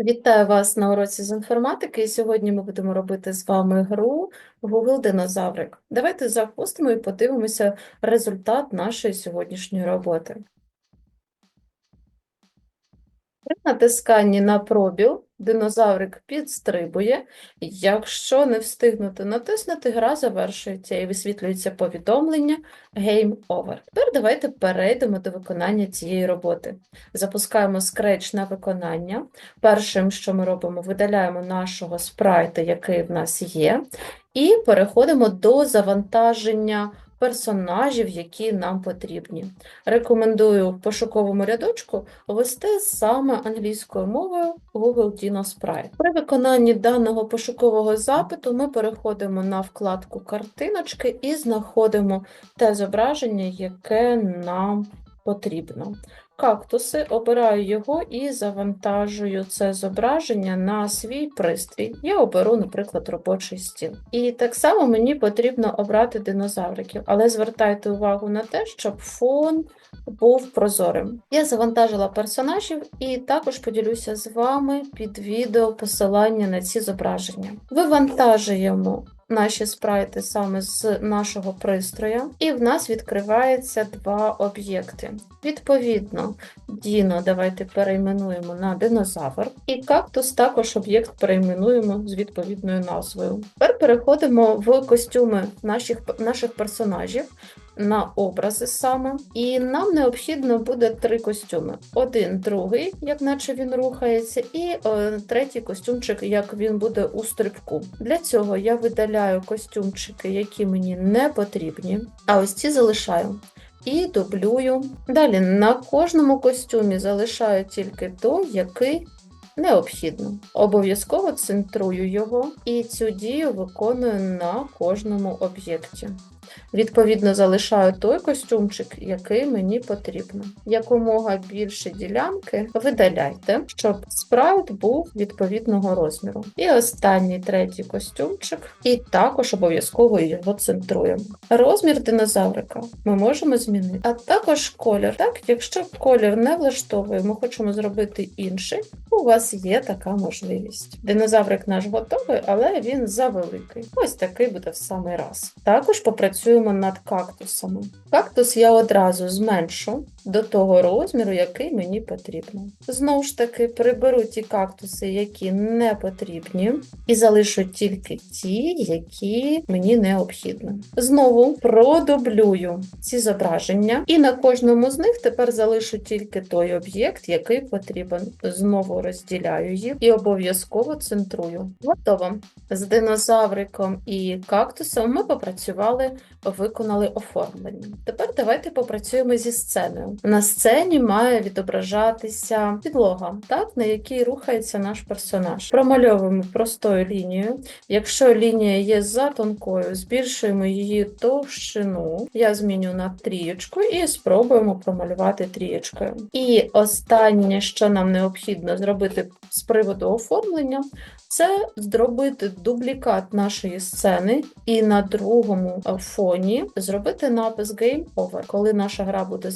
Вітаю вас на уроці з інформатики. І сьогодні ми будемо робити з вами гру Google Динозаврик. Давайте запустимо і подивимося результат нашої сьогоднішньої роботи. При натисканні на пробіл динозаврик підстрибує. Якщо не встигнути натиснути, гра завершується і висвітлюється повідомлення Game Over. Тепер давайте перейдемо до виконання цієї роботи. Запускаємо Scratch на виконання. Першим, що ми робимо, видаляємо нашого спрайта, який в нас є, і переходимо до завантаження персонажів, які нам потрібні. Рекомендую в пошуковому рядочку ввести саме англійською мовою Google Dino Sprite. При виконанні даного пошукового запиту ми переходимо на вкладку картиночки і знаходимо те зображення, яке нам потрібно. Кактуси, обираю його і завантажую це зображення на свій пристрій. Я оберу, наприклад, робочий стіл. І так само мені потрібно обрати динозавриків, але звертайте увагу на те, щоб фон був прозорим. Я завантажила персонажів і також поділюся з вами під відео посилання на ці зображення. Вивантажуємо наші спрайти саме з нашого пристроя, і в нас відкривається два об'єкти. Відповідно, Діно давайте перейменуємо на динозавр, і кактус також об'єкт перейменуємо з відповідною назвою. Тепер переходимо в костюми наших, наших персонажів. На образи саме, і нам необхідно буде три костюми: один, другий, як наче він рухається, і е, третій костюмчик, як він буде у стрибку. Для цього я видаляю костюмчики, які мені не потрібні, а ось ці залишаю. І дублюю. Далі на кожному костюмі залишаю тільки той, який необхідно. Обов'язково центрую його і цю дію виконую на кожному об'єкті. Відповідно, залишаю той костюмчик, який мені потрібно. Якомога більше ділянки видаляйте, щоб спрайт був відповідного розміру. І останній третій костюмчик, і також обов'язково його центруємо. Розмір динозаврика ми можемо змінити, а також колір. Так, якщо колір не влаштовує, ми хочемо зробити інший, у вас є така можливість. Динозаврик наш готовий, але він завеликий. Ось такий буде в самий раз. Також попрацюємо над кактусами. Кактус я одразу зменшу до того розміру, який мені потрібно. Знову ж таки, приберу ті кактуси, які не потрібні, і залишу тільки ті, які мені необхідні. Знову продублюю ці зображення, і на кожному з них тепер залишу тільки той об'єкт, який потрібен. Знову розділяю їх і обов'язково центрую. Готово. З динозавриком і кактусом ми попрацювали, виконали оформлення. Тепер давайте попрацюємо зі сценою. На сцені має відображатися підлога, так, на якій рухається наш персонаж. Промальовуємо простою лінією. Якщо лінія є за тонкою, збільшуємо її товщину. Я зміню на трієчку і спробуємо промалювати трієчкою. І останнє, що нам необхідно зробити з приводу оформлення, це зробити дублікат нашої сцени і на другому фоні зробити напис Game Over. Коли наша гра буде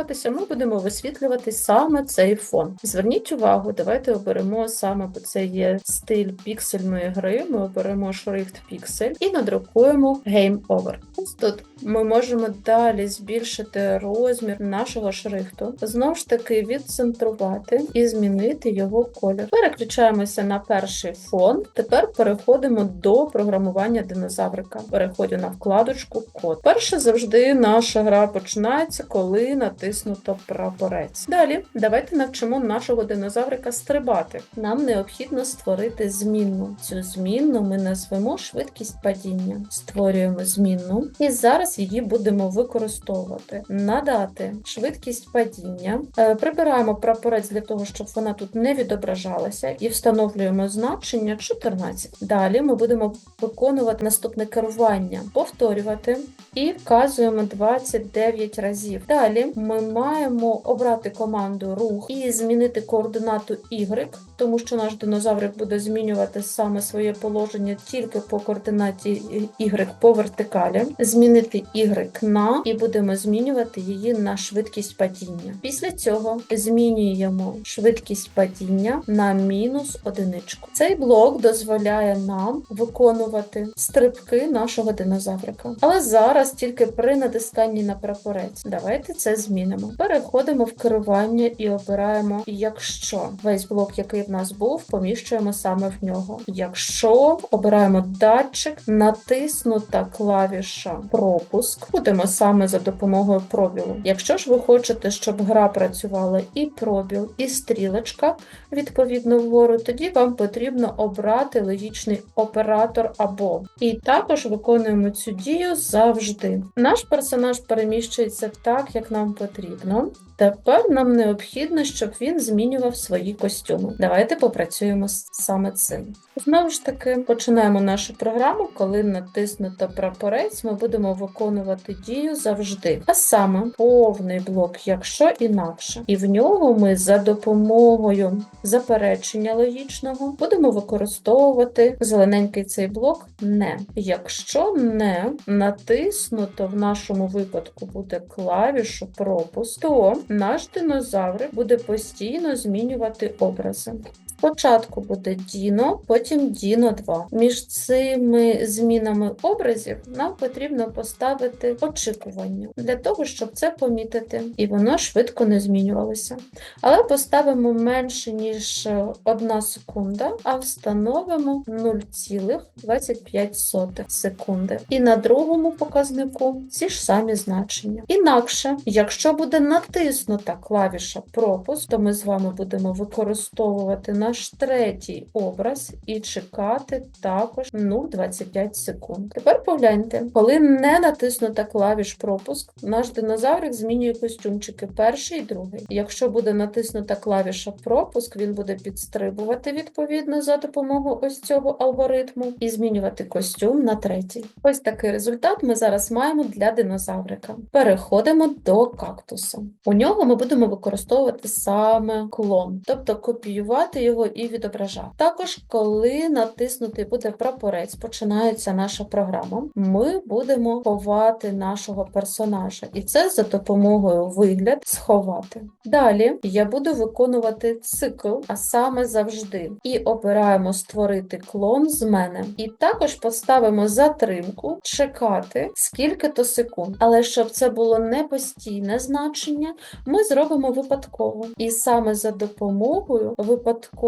завершуватися, ми будемо висвітлювати саме цей фон. Зверніть увагу, давайте оберемо саме, бо це є стиль піксельної гри. Ми оберемо шрифт піксель і надрукуємо Game Over. Тут ми можемо далі збільшити розмір нашого шрифту, знову ж таки відцентрувати і змінити його колір. Переключаємося на перший фон. Тепер переходимо до програмування динозаврика. Переходю на вкладочку Код. Перше завжди наша гра починається, коли натиснуто прапорець. Далі давайте навчимо нашого динозаврика стрибати. Нам необхідно створити змінну. Цю змінну ми назвемо швидкість падіння. Створюємо змінну і зараз її будемо використовувати. Надати швидкість падіння. Е, Прибираємо прапорець для того, щоб вона тут не відображалася, і встановлюємо значення 14. Далі ми будемо виконувати наступне керування, повторювати і вказуємо 29 разів. Далі ми маємо обрати команду рух і змінити координату Y, тому що наш динозаврик буде змінювати саме своє положення тільки по координаті Y по вертикалі, змінити Y на і будемо змінювати її на швидкість падіння. Після цього змінюємо швидкість падіння на мінус одиничку. Цей блок дозволяє нам виконувати стрибки нашого динозаврика. Але зараз тільки при натисканні на прапорець. Давайте це змінимо. Переходимо в керування і обираємо, якщо весь блок, який нас був, поміщуємо саме в нього. Якщо обираємо датчик, натиснута клавіша пропуск, будемо саме за допомогою пробілу. Якщо ж ви хочете, щоб гра працювала і пробіл, і стрілочка відповідно вгору, тоді вам потрібно обрати логічний оператор або. І також виконуємо цю дію завжди. Наш персонаж переміщується так, як нам потрібно. Тепер нам необхідно, щоб він змінював свої костюми. Давайте попрацюємо саме цим. Знову ж таки, починаємо нашу програму. Коли натиснуто прапорець, ми будемо виконувати дію завжди. А саме повний блок, якщо інакше. І в нього ми за допомогою заперечення логічного будемо використовувати зелененький цей блок не. Якщо не натиснуто в нашому випадку буде клавішу пропуск, то наш динозавр буде постійно змінювати образи. Спочатку буде Діно, потім Діно 2. Між цими змінами образів нам потрібно поставити очікування для того, щоб це помітити, і воно швидко не змінювалося. Але поставимо менше, ніж 1 секунда, а встановимо 0,25 секунди. І на другому показнику ці ж самі значення. Інакше, якщо буде натиснута клавіша пропуск, то ми з вами будемо використовувати наш третій образ і чекати також 0,25 секунд. Тепер погляньте, коли не натиснута клавіш пропуск, наш динозаврик змінює костюмчики перший і другий. Якщо буде натиснута клавіша пропуск, він буде підстрибувати відповідно за допомогою ось цього алгоритму і змінювати костюм на третій. Ось такий результат ми зараз маємо для динозаврика. Переходимо до кактуса. У нього ми будемо використовувати саме клон, тобто копіювати його і відображати. Також, коли натиснутий буде прапорець, починається наша програма, ми будемо ховати нашого персонажа, і це за допомогою вигляд сховати. Далі я буду виконувати цикл, а саме завжди, і обираємо створити клон з мене. І також поставимо затримку, чекати скільки-то секунд. Але щоб це було не постійне значення, ми зробимо випадково. І саме за допомогою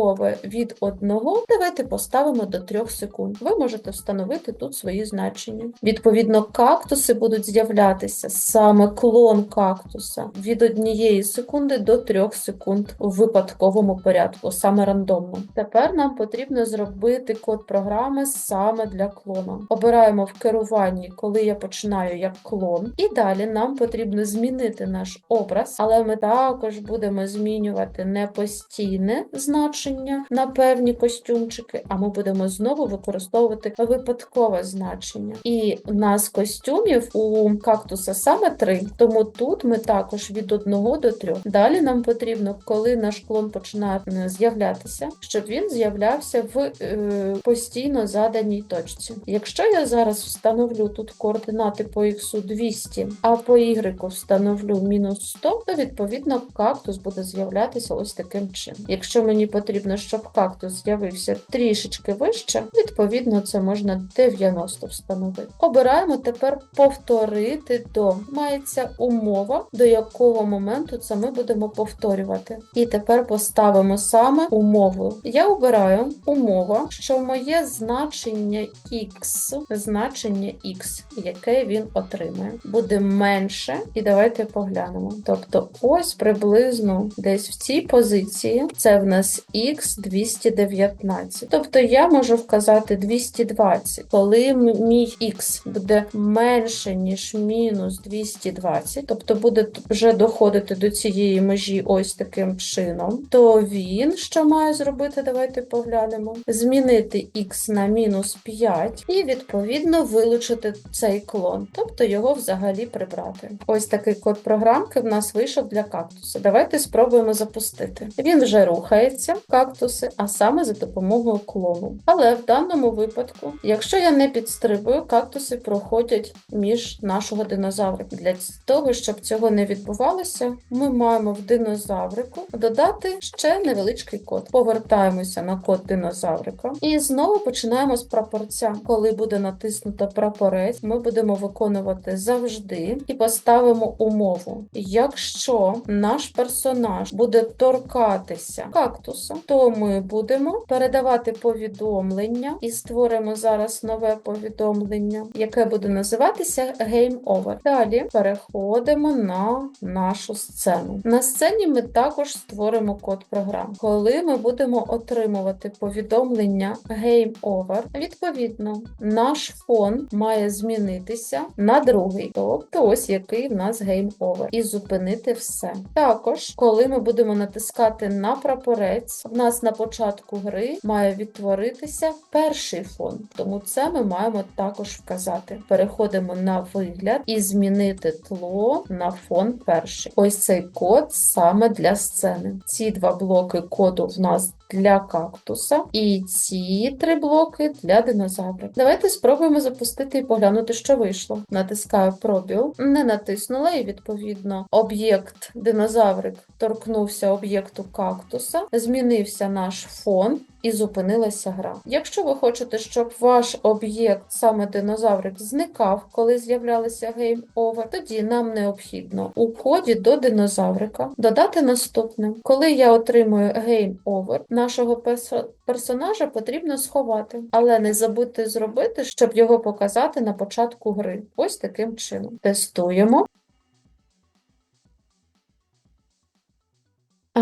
випадкове від 1, давайте поставимо до 3 секунд. Ви можете встановити тут свої значення. Відповідно, кактуси будуть з'являтися саме клон кактуса від 1 секунди до 3 секунд у випадковому порядку, саме рандомно. Тепер нам потрібно зробити код програми саме для клона. Обираємо в керуванні, коли я починаю як клон, і далі нам потрібно змінити наш образ, але ми також будемо змінювати не постійне значення на певні костюмчики, а ми будемо знову використовувати випадкове значення. І у нас костюмів у кактуса саме три, тому тут ми також від 1 до 3. Далі нам потрібно, коли наш клон починає е, з'являтися, щоб він з'являвся в е, постійно заданій точці. Якщо я зараз встановлю тут координати по x 200, а по y встановлю мінус 100, то відповідно кактус буде з'являтися ось таким чином. Якщо мені потрібно, щоб кактус з'явився трішечки вище, відповідно це можна 90 встановити. Обираємо тепер повторити до. Мається умова, до якого моменту це ми будемо повторювати. І тепер поставимо саме умову. Я обираю умова, що моє значення x, значення x, яке він отримає, буде менше. І давайте поглянемо. Тобто, ось приблизно десь в цій позиції це в нас x 219. Тобто я можу вказати 220. Коли мій x буде менше, ніж мінус 220, тобто буде вже доходити до цієї межі ось таким чином, то він що має зробити? Давайте поглянемо. Змінити x на мінус 5 і відповідно вилучити цей клон, тобто його взагалі прибрати. Ось такий код програмки в нас вийшов для кактуса. Давайте спробуємо запустити. Він вже рухається. Кактуси, а саме за допомогою клону. Але в даному випадку, якщо я не підстрибую, кактуси проходять між нашого динозаврика. Для того, щоб цього не відбувалося, ми маємо в динозаврику додати ще невеличкий код. Повертаємося на код динозаврика і знову починаємо з прапорця. Коли буде натиснуто прапорець, ми будемо виконувати завжди і поставимо умову. Якщо наш персонаж буде торкатися кактуса, то ми будемо передавати повідомлення і створимо зараз нове повідомлення, яке буде називатися Game Over. Далі переходимо на нашу сцену. На сцені ми також створимо код програм. Коли ми будемо отримувати повідомлення Game Over, відповідно, наш фон має змінитися на другий, тобто ось який в нас Game Over, і зупинити все. Також, коли ми будемо натискати на прапорець, в нас на початку гри має відтворитися перший фон, тому це ми маємо також вказати. Переходимо на вигляд і змінити тло на фон перший. Ось цей код саме для сцени. Ці два блоки коду в нас для кактуса, і ці три блоки для динозавра. Давайте спробуємо запустити і поглянути, що вийшло. Натискаю пробіл, не натиснула, і відповідно об'єкт динозаврик торкнувся об'єкту кактуса, змінився наш фон. І зупинилася гра. Якщо ви хочете, щоб ваш об'єкт, саме динозаврик, зникав, коли з'являлися Game Over, тоді нам необхідно у коді до динозаврика додати наступне. Коли я отримую Game Over, нашого персо- персонажа потрібно сховати, але не забудьте зробити, щоб його показати на початку гри. Ось таким чином. Тестуємо.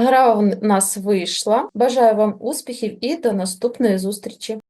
Гра у нас вийшла. Бажаю вам успіхів і до наступної зустрічі!